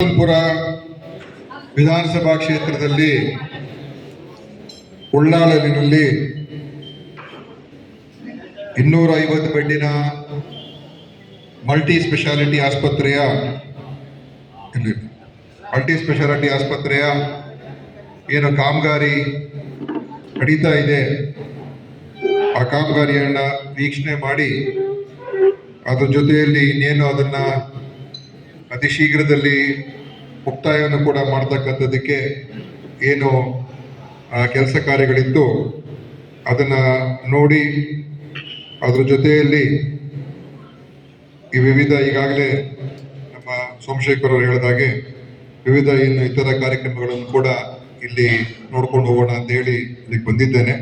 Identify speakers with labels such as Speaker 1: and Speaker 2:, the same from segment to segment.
Speaker 1: ಯಶವಂತಪುರ ವಿಧಾನಸಭಾ ಕ್ಷೇತ್ರದಲ್ಲಿ ಉಳ್ಳಾಲಿನಲ್ಲಿ ಇನ್ನೂರ ಐವತ್ತು ಬೆಡ್ಡಿನ ಮಲ್ಟಿ ಸ್ಪೆಷಾಲಿಟಿ ಆಸ್ಪತ್ರೆಯ ಮಲ್ಟಿ ಸ್ಪೆಷಾಲಿಟಿ ಆಸ್ಪತ್ರೆಯ ಏನು ಕಾಮಗಾರಿ ನಡೀತಾ ಇದೆ, ಆ ಕಾಮಗಾರಿಯನ್ನು ವೀಕ್ಷಣೆ ಮಾಡಿ, ಅದ್ರ ಜೊತೆಯಲ್ಲಿ ಇನ್ನೇನು ಅದನ್ನ ಅತಿ ಶೀಘ್ರದಲ್ಲಿ ಮುಕ್ತಾಯವನ್ನು ಕೂಡ ಮಾಡ್ತಕ್ಕಂಥದ್ದಕ್ಕೆ ಏನು ಕೆಲಸ ಕಾರ್ಯಗಳಿತ್ತು, ಅದನ್ನ ನೋಡಿ ಅದ್ರ ಜೊತೆಯಲ್ಲಿ ಈ ವಿವಿಧ ಈಗಾಗಲೇ ನಮ್ಮ ಸೋಮಶೇಖರ್ ಅವರು ಹೇಳಿದಾಗೆ ವಿವಿಧ ಇನ್ನು ಇತರ ಕಾರ್ಯಕ್ರಮಗಳನ್ನು ಕೂಡ ಇಲ್ಲಿ ನೋಡ್ಕೊಂಡು ಹೋಗೋಣ ಅಂತ ಹೇಳಿ ಇಲ್ಲಿಗೆ ಬಂದಿದ್ದೇನೆ.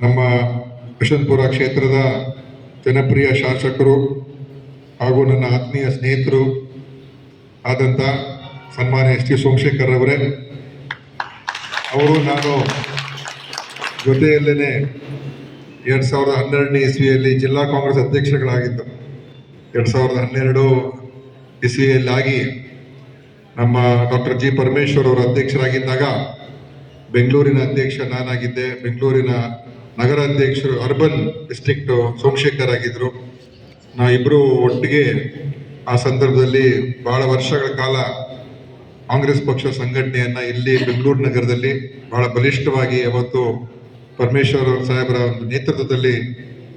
Speaker 1: ನಮ್ಮ ಯಶವಂತಪುರ ಕ್ಷೇತ್ರದ ಜನಪ್ರಿಯ ಶಾಸಕರು ಹಾಗೂ ನನ್ನ ಆತ್ಮೀಯ ಸ್ನೇಹಿತರು ಆದಂಥ ಸನ್ಮಾನ್ಯ ಎಸ್ ಟಿ ಸೋಮಶೇಖರ್ ಅವರೇ ಅವರು ನಾನು ಜೊತೆಯಲ್ಲೇ ಎರಡು ಸಾವಿರದ ಹನ್ನೆರಡನೇ ಇಸ್ವಿಯಲ್ಲಿ ಜಿಲ್ಲಾ ಕಾಂಗ್ರೆಸ್ ಅಧ್ಯಕ್ಷಗಳಾಗಿದ್ದು ಎರಡು ಸಾವಿರದ ಹನ್ನೆರಡು ಇಸ್ವಿಯಲ್ಲಾಗಿ ನಮ್ಮ ಡಾಕ್ಟರ್ ಜಿ ಪರಮೇಶ್ವರ್ ಅವರು ಅಧ್ಯಕ್ಷರಾಗಿದ್ದಾಗ ಬೆಂಗಳೂರಿನ ಅಧ್ಯಕ್ಷ ನಾನಾಗಿದ್ದೆ. ಬೆಂಗಳೂರಿನ ನಗರ ಅಧ್ಯಕ್ಷರು ಅರ್ಬನ್ ಡಿಸ್ಟ್ರಿಕ್ಟ್ ಸೋಮಶೇಖರ್ ಆಗಿದ್ರು. ನಾ ಇಬ್ರು ಒಟ್ಟಿಗೆ ಆ ಸಂದರ್ಭದಲ್ಲಿ ಬಹಳ ವರ್ಷಗಳ ಕಾಲ ಕಾಂಗ್ರೆಸ್ ಪಕ್ಷ ಸಂಘಟನೆಯನ್ನ ಇಲ್ಲಿ ಬೆಂಗಳೂರು ನಗರದಲ್ಲಿ ಬಹಳ ಬಲಿಷ್ಠವಾಗಿ ಅವತ್ತು ಪರಮೇಶ್ವರ್ ಸಾಹೇಬರ ನೇತೃತ್ವದಲ್ಲಿ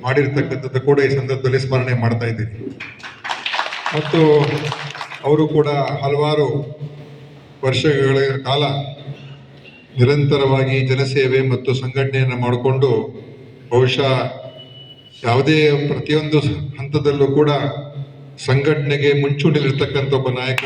Speaker 1: ಮಾಡಿರ್ತಕ್ಕಂಥದ್ದು ಕೂಡ ಈ ಸಂದರ್ಭದಲ್ಲಿ ಸ್ಮರಣೆ ಮಾಡ್ತಾ ಇದ್ದೀನಿ. ಮತ್ತು ಅವರು ಕೂಡ ಹಲವಾರು ವರ್ಷಗಳ ಕಾಲ ನಿರಂತರವಾಗಿ ಜನಸೇವೆ ಮತ್ತು ಸಂಘಟನೆಯನ್ನು ಮಾಡಿಕೊಂಡು ಬಹುಶಃ ಯಾವುದೇ ಪ್ರತಿಯೊಂದು ಹಂತದಲ್ಲೂ ಕೂಡ ಸಂಘಟನೆಗೆ ಮುಂಚೂಣಿಲಿರ್ತಕ್ಕಂಥ ಒಬ್ಬ ನಾಯಕ